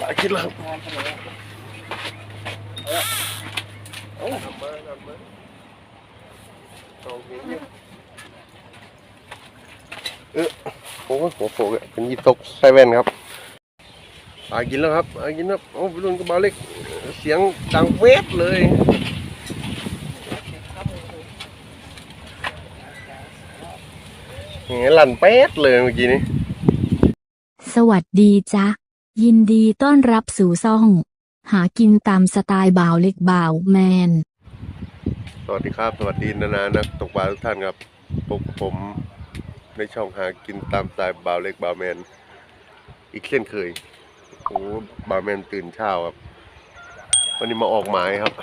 ปลากินแล้วครับเออ้ทำมาทำมาสองเห็นเนี่ยเออโอ้โหหัวโขกอะเป็นยีตกไซแว่นครับปากินแล้วครับปากินแล้วโอ้พี่รุ่นกระเป๋าเล็ก เสียงดังเวฟเลยอย่างงี้ลั่นแป๊ดเลยเมื่อกี้นี้ สวัสดีจ๊ะยินดีต้อนรับสู่ซ่อง หากินตามสไตล์บ่าวเล็กบ่าวแมน สวัสดีครับ สวัสดีนานานักตกปลาทุกท่านครับพบกับผมในช่องหากินตามสไตล์บ่าวเล็กบ่าวแมน อีกเช่นเคยโอ้บ่าวแมนตื่นเช้าครับ วันนี้มาออกหมายครับ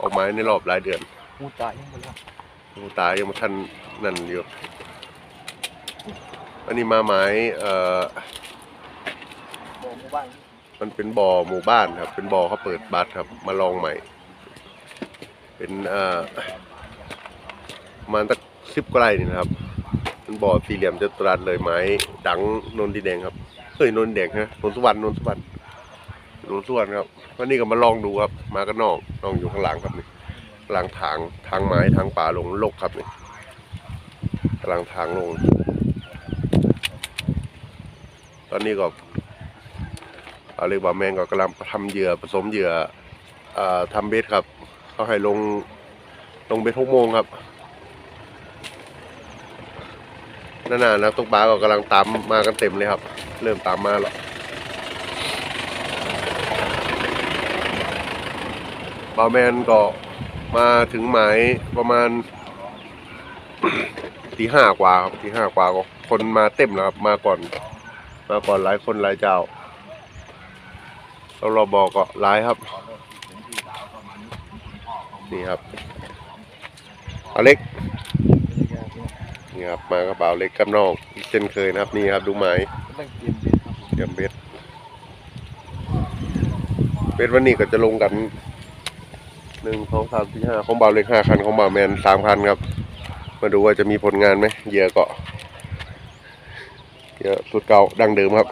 ออกหมายในรอบหลายเดือนกูตายยังหมดแล้วหูตายังมาทันนั่นอยู่วันนี้มาหมายเอ่อบอก หมู่บ้านมันเป็นบ่อหมู่บ้านครับ เป็นบ่อเขาเปิดบัตรครับ มาลองใหม่ เป็นอ่อประมาณสักสิบกว่าไร่นี่นะครับเป็นบ่อสี่เหลี่ยมจัตุรัสเลยไม้ดังนนดีแดงครับเฮ้ยนนแดงฮะนนสุวรรณนนสุวรรณนนสุวรรณครับวันนี้ก็มาลองดูครับ มากันนอกน้องอยู่ข้างหลังครับนี่กลังทางทางไม้ทางป่าลงลกครับนี่กำลังทางลง ตอนนี้ก็ เอาเลยว่าแมงก็กำลังทำเหยื่อผสมเหยื่ออ่าทำเบ็ดครับเขาให้ลงลงเบ็ดหกโมงครับนั่นน่ะนักตกปลาก็กำลังตามมากันเต็มเลยครับ เริ่มตามมาแล้วบาแมนก็มาถึงหมายประมาณตีห้ากว่าครับตีห้ากว่าก็คนมาเต็มแล้วครับ มาก่อน มาก่อนหลายคนหลายเจ้า เรารอบอกก็ร้ายครับ นี่ครับเอาเล็กนี่ครับมากระเป๋าเล็กกับนอกเช่นเคยนะครับนี่ครับดูไหมต้องเตรียมเบ็ดเบ็ดวันนี้ก็จะลงกันหนึ่งสองสามสี่ห้าของเบาเล็กห้าคันของเบาแมนสามคันครับ มาดูว่าจะมีผลงานไหมเหยื่อก็เหยื่อสุดเก่าดังเดิมครับ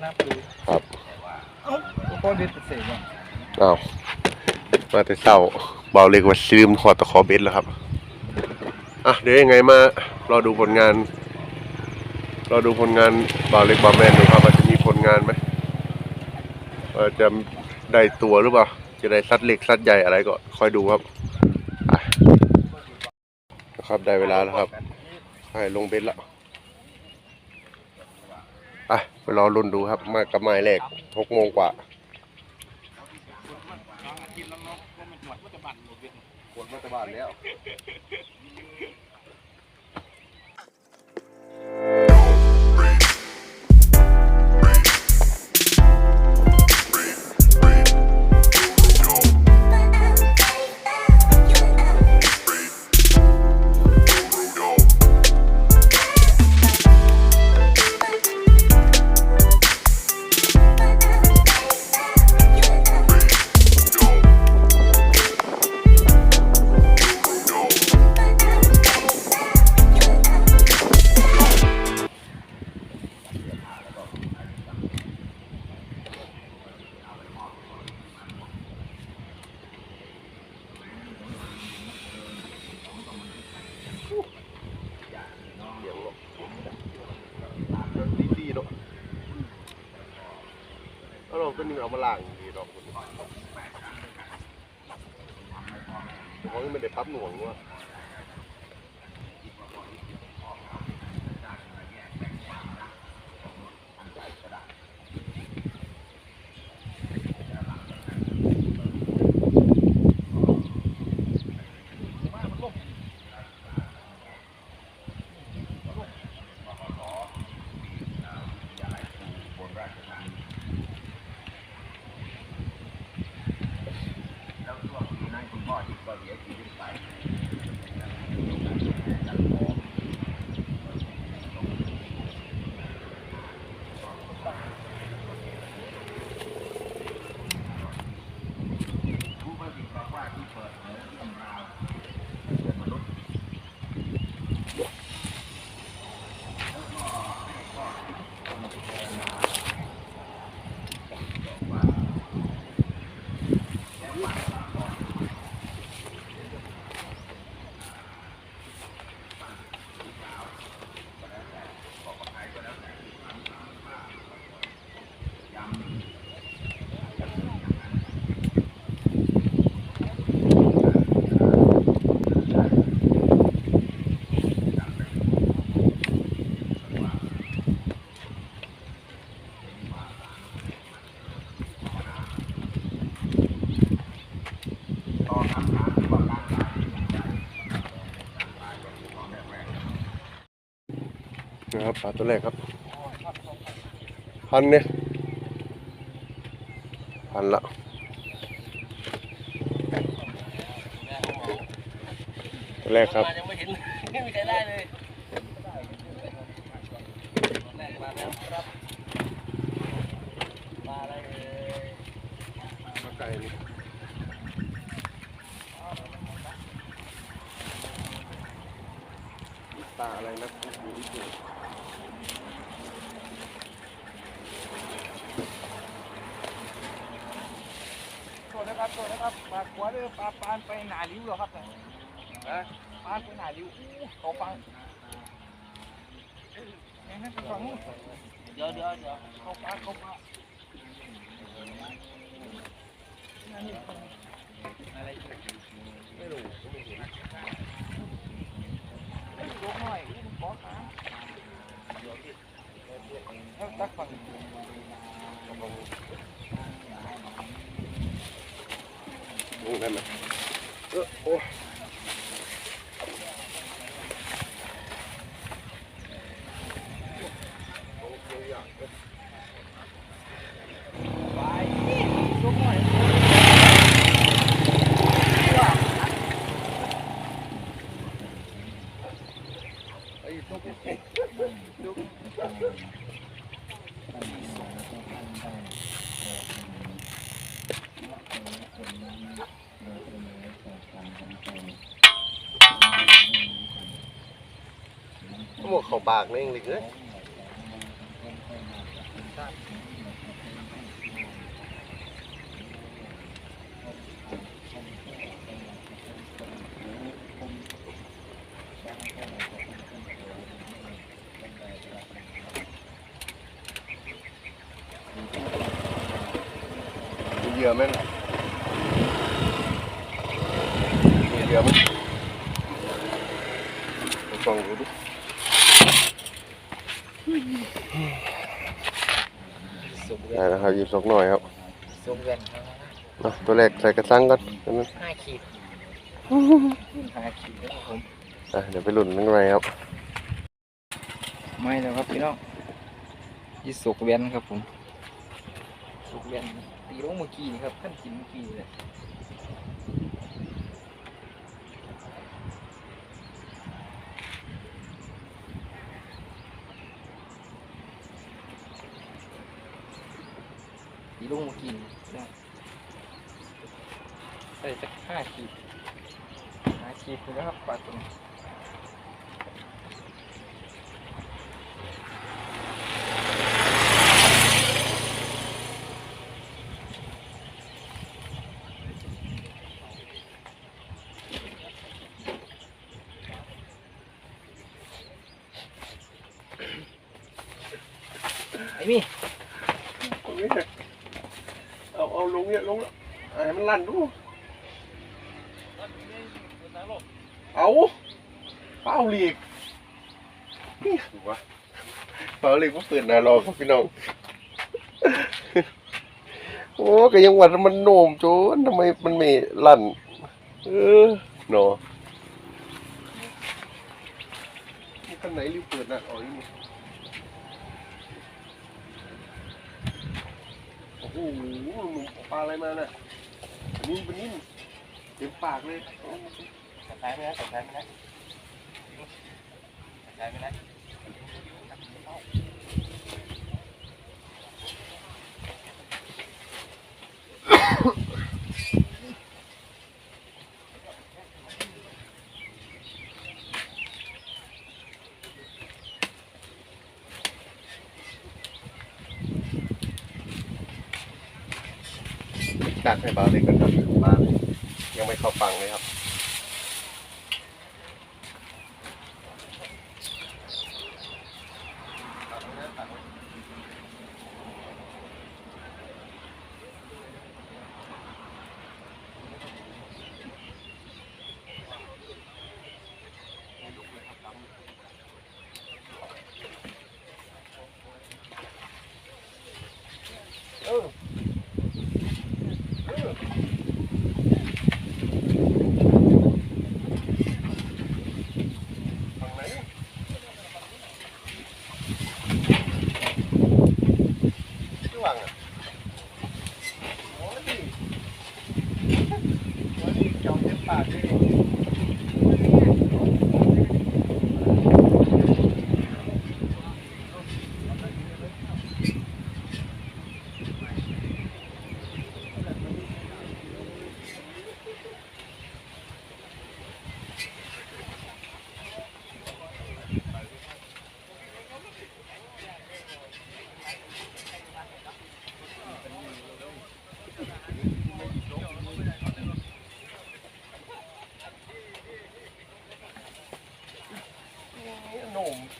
เลยจะนับดูครับเอ้าพ่อเด็ดเสร็จว่ะอ้าวมาแต่เศร้าเบาเล็กว่าลืมถอดตะขอเบ็ดแล้วครับอะเดี๋ยวยังไงมารอดูผลงานรอดูผลงานเบาเล็กเบาแมนดูครับว่าจะมีผลงานไหมว่าจะได้ตัวหรือเปล่า จะได้ซัดเล็กซัดใหญ่อะไรก็คอยดูครับอะนะครับได้เวลาแล้วครับ ให้ลงเบ็ดแล้ว อะไปรอรุ่นดูครับ มากับไม้แรกหกโมงกว่ากดมาตะบานแล้ว ครับปลาตัวแรกครับ พันเนี่ย พันละตัวแรกครับ ยังไม่เห็น ไม่มีใครได้เลยแรกมาแล้วครับมาอะไรเลย มาไก่นี่ตาอะไรนะอยู่ที่ตัว โทษนะครับโทษนะครับปลาขวาเด้อปลาปานไปหนาลิ้ว เหรอครับเนี่ยฮะปานไปหนาลิ้วอู้เขาฟังเอ้ยนั่นไปฟังนู้นเดี๋ยวเดี๋ยวเดี๋ยวเขาปลาเขาปลาลูกหน่อยอู้มันขอขาเอาตักฝั่งลงได้ไหมเออโอ้ไปนี่ลูกหน่อยไอ้ลูกลูก หมวกเข้าปากนี่เองเลยเอ้ยมีเหยื่อไหมล่ะมีเหยื่อไหมไปส่องดูดิ สุกเวีย ได้ น แล้วครับหยิบสองหน่อยครับ สุกเวียน เนาะตัว แรกใส่กระซังก่อนอันนั้นห้าขีดห้าขีดนะครับผมอะเดี๋ยวไปลุ้นข้างในครับ ไม่แล้วครับพี่น้องยี่สุกเวียนครับผมสุกเวียนตีลงเมื่อกี้นี่ครับขั้นกินเมื่อกี้เลยตีลงเมื่อกี้นี่นะใส่สักห้าขีดห้าขีดนะครับปลาตัวนี้ ไอ้มี่ เอาเอาลงเนี่ยลงแล้วให้มันลั่นดู เอาเป้าหลีกนี่วะเป้าหลีกว่าเปิดนารอครับพี่น้อง โอ้ก็ยังหวัดมันโหนมโจนทำไมมันไม่ลั่น เออหนอนี่คันไหนรีบเปิดนะอ๋อนี่โอ้โหหนุ่ม ปลาอะไรมาน่ะปลานิ่มปลานิ่มเต็มปากเลยโอ้ตัดสายไปแล้วตัดสายไปแล้วตัดสายไปแล้ วตักให้บาเลยกันครับมายังไม่เข้าฟังเลยครับ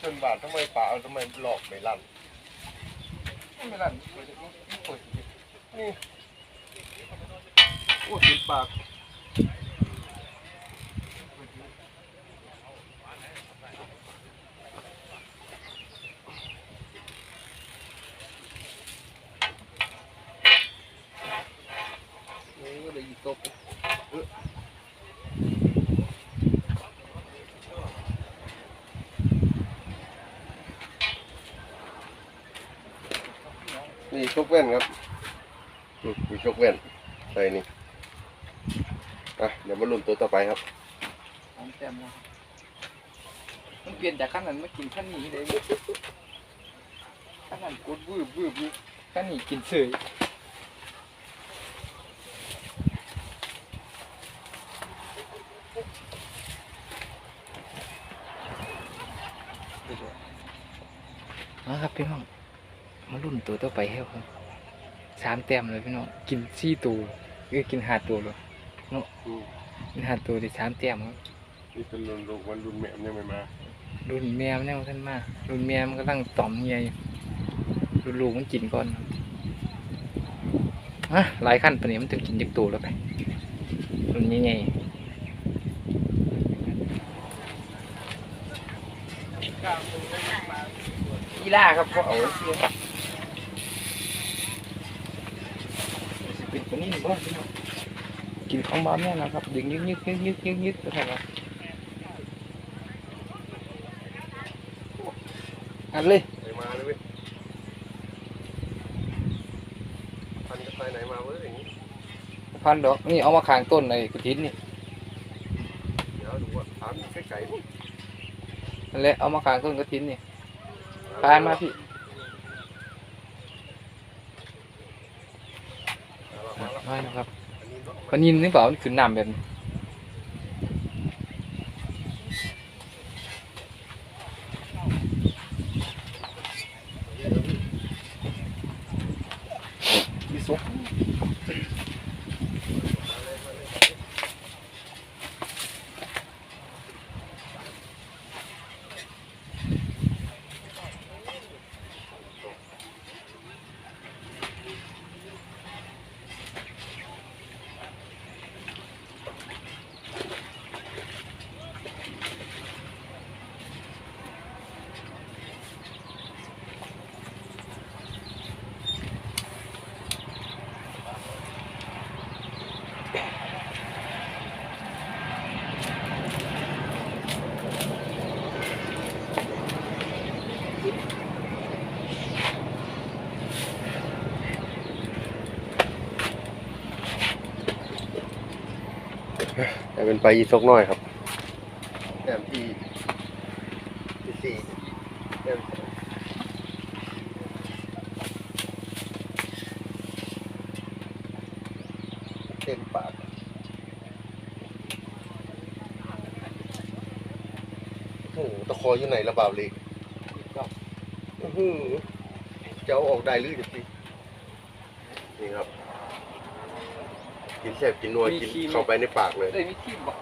จนบาททำไมป่าทำไมหลอกไม่ลั่นไม่ลั่นนี่นี่โอ้ติดปากโอ้ยเลยอีตกเอ้อนี่ ชกแว่นครับมีชกแว่นใส่นี่อะเดี๋ยวมาลุ้นตัวต่อไปครับของแต้มแล้วมันเปลี่ยนจากขั้นนั้นมากินขั้นนี้เลยขั้นนั้นกดวืบวืบวืบขั้นนี้กินเฉย มาครับพี่น้องมารุ่น ตัวต่อไปให้ครับสามแต้มเลยพี่น้องกินสี่ตัวเอ้ยกินห้าตัวเลยอืมกินห้าตัวได้สามแต้มครับนี่เป็นรุ่นลูกวันรุ่นแม่ยังไม่มารุ่นแม่มันยังขึ้นมารุ่นแม่มันกำลังต่อมเฮียอยู่รุ่นลูกมันกินก่อนครับฮะหลายขั้นปานนี้มันถึงกินจักตัวแล้วไปรุ่นใหญ่ๆอีล่าครับเพราะเอาไว้เสียสิเป็นตัวนี้หรือเปล่างกินของบ้านเนี่ยนะครับดึงยึกยึกยึกยึกยึกยึกก็ได้ครับอัดเลยไหนมาเลยเว้ยพันกับไปไหนมาเว้ยอย่างนี้พันดอกนี่เอามาขางต้นในกระถินนี่เดี๋ยวดูว่าถามใกล้ๆนั่นแหละเอามาขางต้นกระถินนี่พานมาพี่ มาแล้ว มานะครับ คนนี้นาะปลานินนี่เปล่ามันขึ้นน้ำแบบนี้ แต่เป็นปลายีซกน้อยครับแต้มที่ที่สี่แต้มเต็มปากโอ้โหตะคออยู่ไหนระบาดเลยอื้อหือจะเอาออกได้หรือจะสินี่ครับ กินแซ่บกินนัวกินเข้าไปในปากเลยเอ้ยมีที่บอก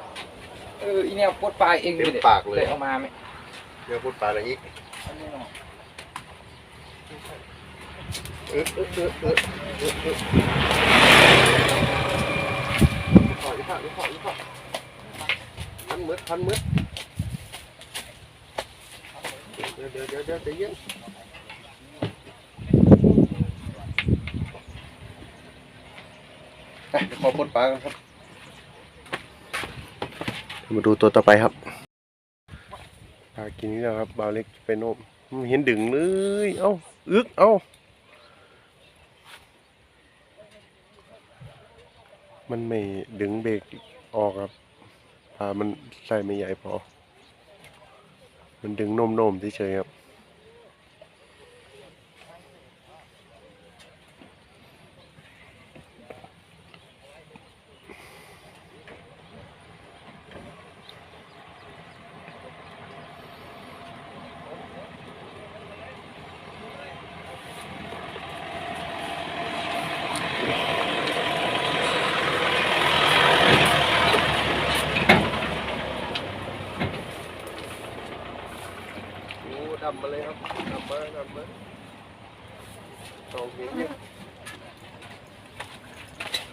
เอออีแนวปลดปลายเองเต็มด้ปากเลยได้เอามาไหมเดี๋ยวพูดปลาอะไรอีกอันนี้เนาะเออเออเออเออเออเออขออีกขออีกขออีกขอพันมืดพันมืดเดี๋ยวเดี๋ยวเดี๋ยวเดี๋ยวใจเย็น อะเดี๋ยวขอปลดปลากันครับ มาดูตัวต่อไปครับปลากินนี่นะครับบาวเล็กไปโนมไม่เห็นดึงเลย เอ้า อึก เอ้า มันไม่ดึงเบรกออกครับปลามันใส่ไม่ใหญ่พอ มันดึงโน้มๆเฉยๆครับ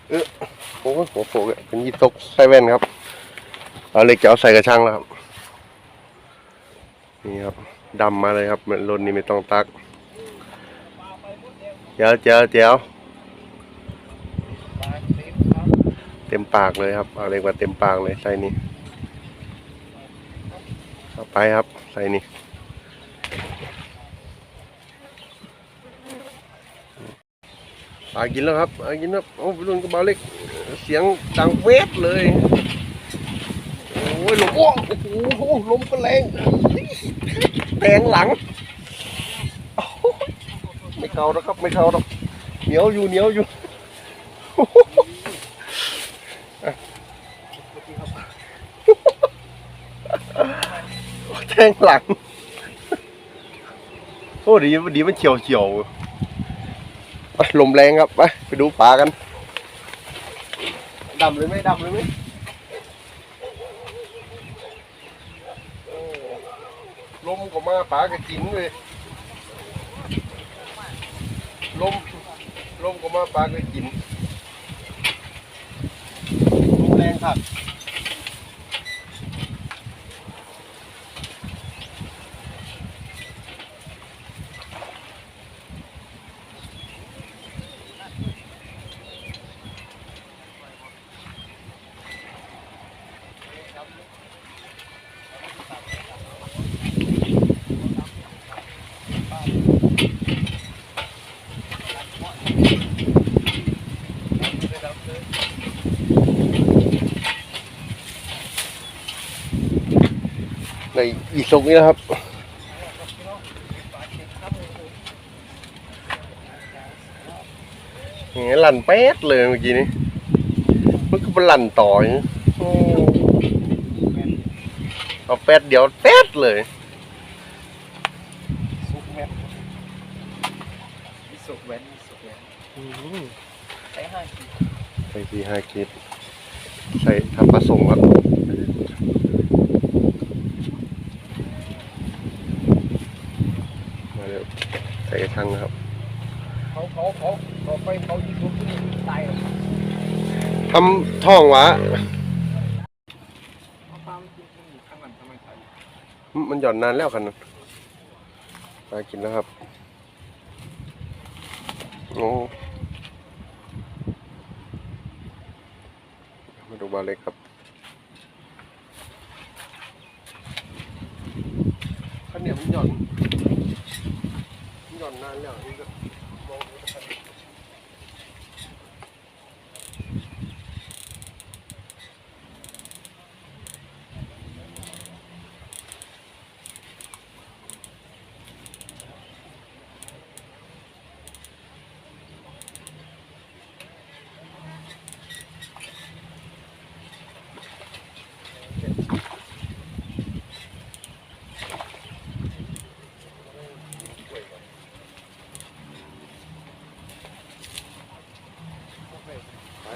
เออโอ้โหหัวโขกเป็นยี่ตกใส่แว่นครับ เอาเหล็กจะเอาใส่กระชังแล้วครับ นี่ครับดำมาเลยครับรถนี้ไม่ต้องตักเจ้าเจ้าเจ้าเล็กครับเต็มปากเลยครับ เอาเหล็กมาเต็มปากเลยใส่นี่เอาไปครับ ใส่นี่ ปลากินแล้วครับปลากินแล้วโอ้ไปรุ่นกระเป๋าเล็ก เสียงดังเวฟเลย โอ้ยลมโอ้โหลมก็แรงแทงหลัง ไม่เข้าแล้วครับไม่เข้าแล้วเหนียวอยู่เหนียวอยู่แทงหลัง โอ้ดีดีมันเฉียวเฉียว ลมแรงครับ ไปไปดูปลากันดำเลยไหมดำเลยไหมลมก็มาปลาก็กินเลยลมลมก็มาปลาก็กินลมแรงครับ ในอีกทรงนี้นะครับเงี้ยลั่นแป๊ดเลยเมื่อกี้นี้มันก็เป็นลั่นต่ออย่างนี้โอ้เอาแป๊ดเดียวแป๊ดเลยสุกแว่นสุกแว่นสุกแว่นใช้ห้าขีดใส่สี่ห้าคิดใส่ทำผสมครับมาเร็วใส่กระชังนะครับ เขาเขาเขาเขาไปเขายิงลูกที่ตายเลย ทำท่องวะมันหย่อนนานแล้วกันนะไปกินแล้วครับ โอ้มาดูบาเล็กครับข้าวเหนียวมันหย่อน มันหย่อนนานแล้วนี่ก็มองดูนะครับไป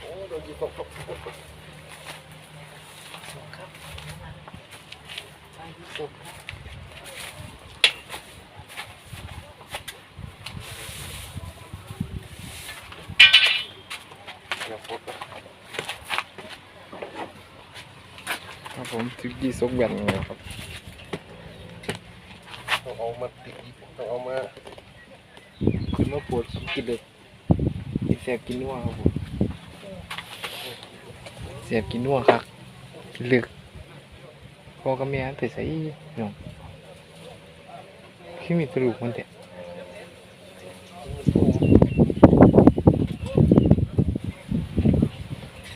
โอ้โดนยิงตกตกตกตกเดี๋ยวพดนะ ครับผมถึงยี่สุกแว่นเลยครับต้องเอามาติดต้องเอามาคือมาปวดกินเด็กกินแสบกินนัวครับผมแสบกินนัวครับกินลึกพอกับแม่ไปใส่น้องที่มีกระดูกมันเถอะ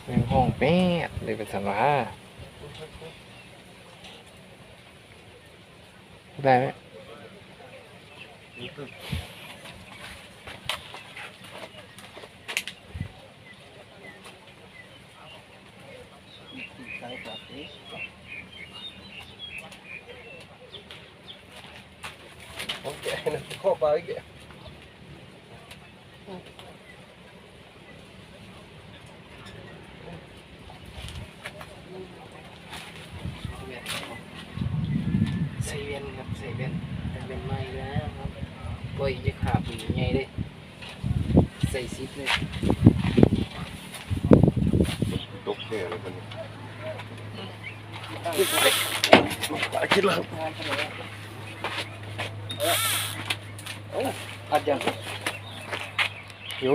ในห้องแป๊ ดเลยเป็นสาระได้ไหมใส่แบบนี้โอเคนะข้อไปอีก ใส่เวียนครับใส่เวียน ใส่เวียนใหม่แล้วครับก็อีกจะขาดอีกไงเด้ใส่ซิปเลยตกแค่เลยมันตาคิดแล้วครับอัดยังอยู่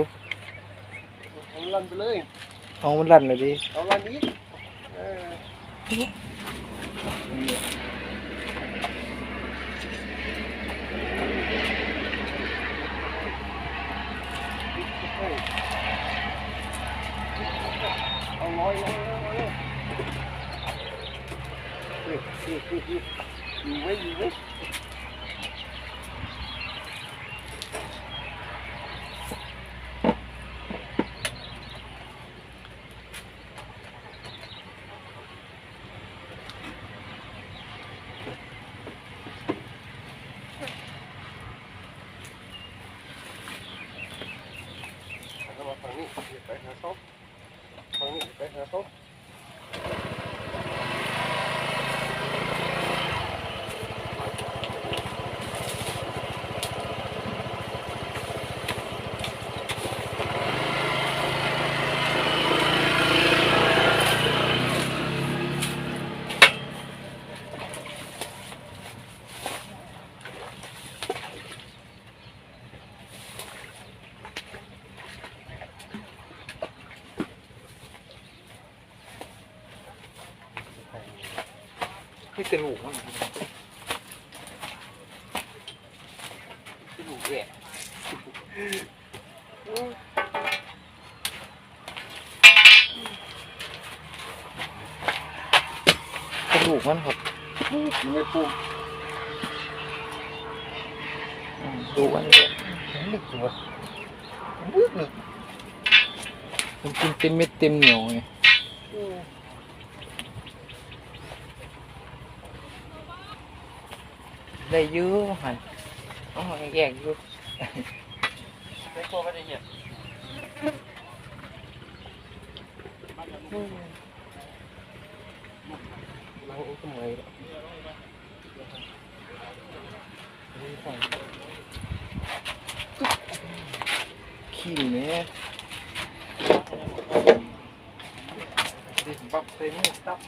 เอาลันไปเลยเอามันลั่นเลยดิเอาลันนี้เออ อาร้อยร้อยร้อยร้อยนี่นี่นี่นี่อยู่ไว้อยู่ไว้ เอามาฝั่งนี้ไปหาเขาฝั่งนี้ไปหาเขา คือกระดูกมันกระดูกแหละกระดูกมันครับไม่ปูอืมดูมันลึกจังวะลึกลึกมันกินเต็มเม็ดเต็มเหนียวไง ได้เยอะหันอ๋อแยกอยู่ไม่โคไม่ได้เหยียบนั่งทำไมล่ะขี้เนี่ยดิบักเต็มเลยตับ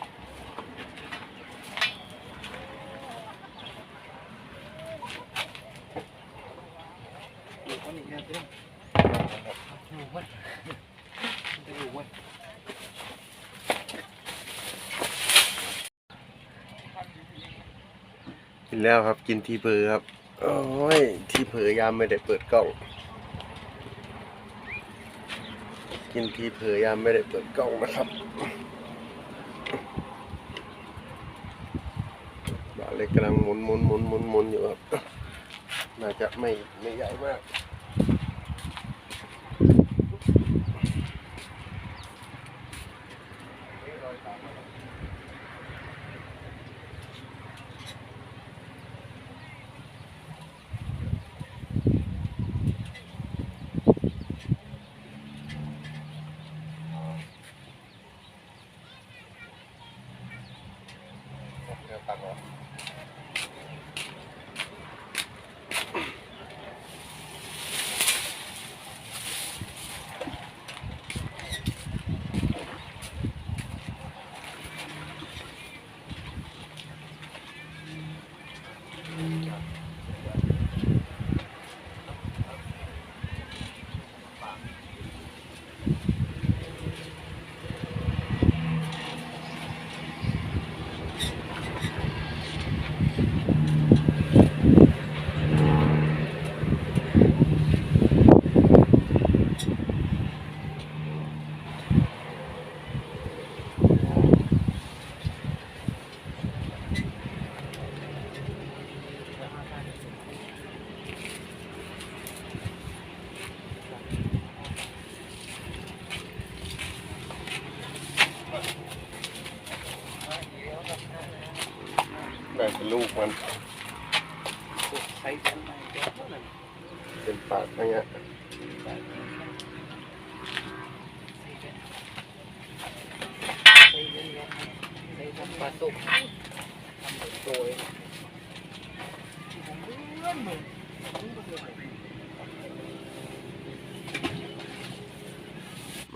อยู่คนนี้นะเพื่อนอยู่เว้ยจะอยู่เว้ย กิ นแล้วครับกินทีเพอครับ โอ้ย ทีเพอยามไม่ได้เปิดกล้อง กินทีเพอยามไม่ได้เปิดกล้องนะครับบาเล็กกำลังหมุนหมุนหมุนหมุนหมุนอยู่ครับ น่าจะไม่ไม่ใหญ่มาก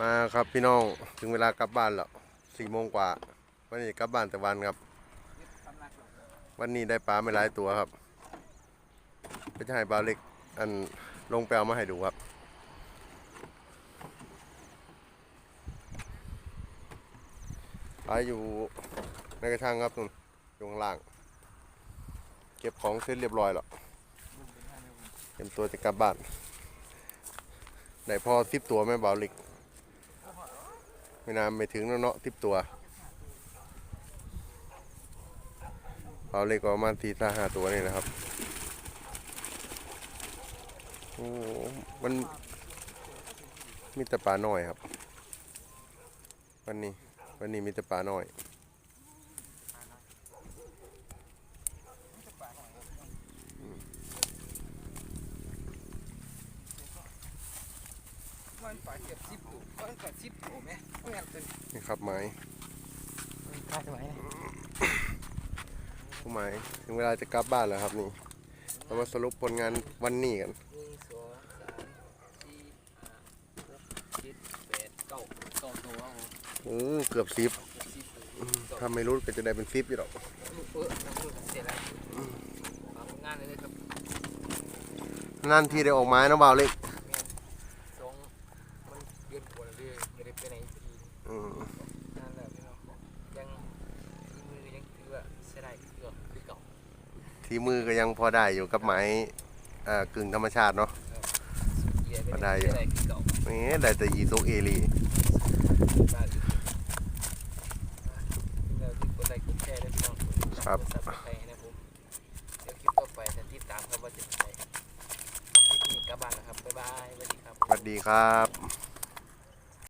มาครับพี่น้องถึงเวลากลับบ้านแล้วสี่โมงกว่า วันนี้กลับบ้านแต่วันครับ วันนี้ได้ปลาไม่หลายตัวครับก็จะให้ปลาเล็กอันลงแปลมาให้ดูครับปลาอยู่ในกระชังครับนุ่นอยู่ข้างล่าง เก็บของเสร็จเรียบร้อยแล้วเตรียมตัวจะกลับบ้านไหนพอสิบตัวแม่บาเล็ก ไม่นานไม่ถึงเนาะทิบตัวเอาเล็กกว่าประมาณสี่ห้าห้าตัวนี่นะครับโอ้มันมีแต่ปลาน้อยครับ วันนี้วันนี้มีแต่ปลาน้อย มันปลาเก็บซิปถูกมันปลาซิปถูกไหมไม่งั้นเป็นนี่ครับไม้ค่าสมัยผู้ไม้ถึงเวลาจะกลับบ้านแล้วครับนี่ เรามาสรุปผลงานวันนี้กันหนึ่งสองสามสี่ห้าหกเจ็ดแปดเก้าเก้าตัวเอาโอ้เกือบสิบซิปถ้าไม่รู้ก็จะได้เป็นสิบอยู่หรอกเออเสร็จแล้วมาผลงานเลยเลยครับ นั่นที่ได้ออกไม้นะเบาเล็ก สองมันเดือนกว่าแล้วเลยไม่ได้ไปไหนที อืม นั่นแหละพี่น้องยังมือยังถือว่าใช้ได้เกือบคือเก่า ที่ มือก็ยังพอได้อยู่กับไม้เอ่อกึ่งธรรมชาติเนาะเกียร์ก็ได้อยู่ได้คือเก่านี่ได้แต่ยีตุกเอลีได้อยู่แล้วที่กดไลค์กดแชร์ได้พี่น้องครับกดซับสไครต์นะผมเดี๋ยวคลิปต่อไปจะติดตามครับว่าจะเป็นไงคลิปนี้กลับบ้านแล้วครับ บ๊ายบายสวัสดีครับ สวัสดีครับ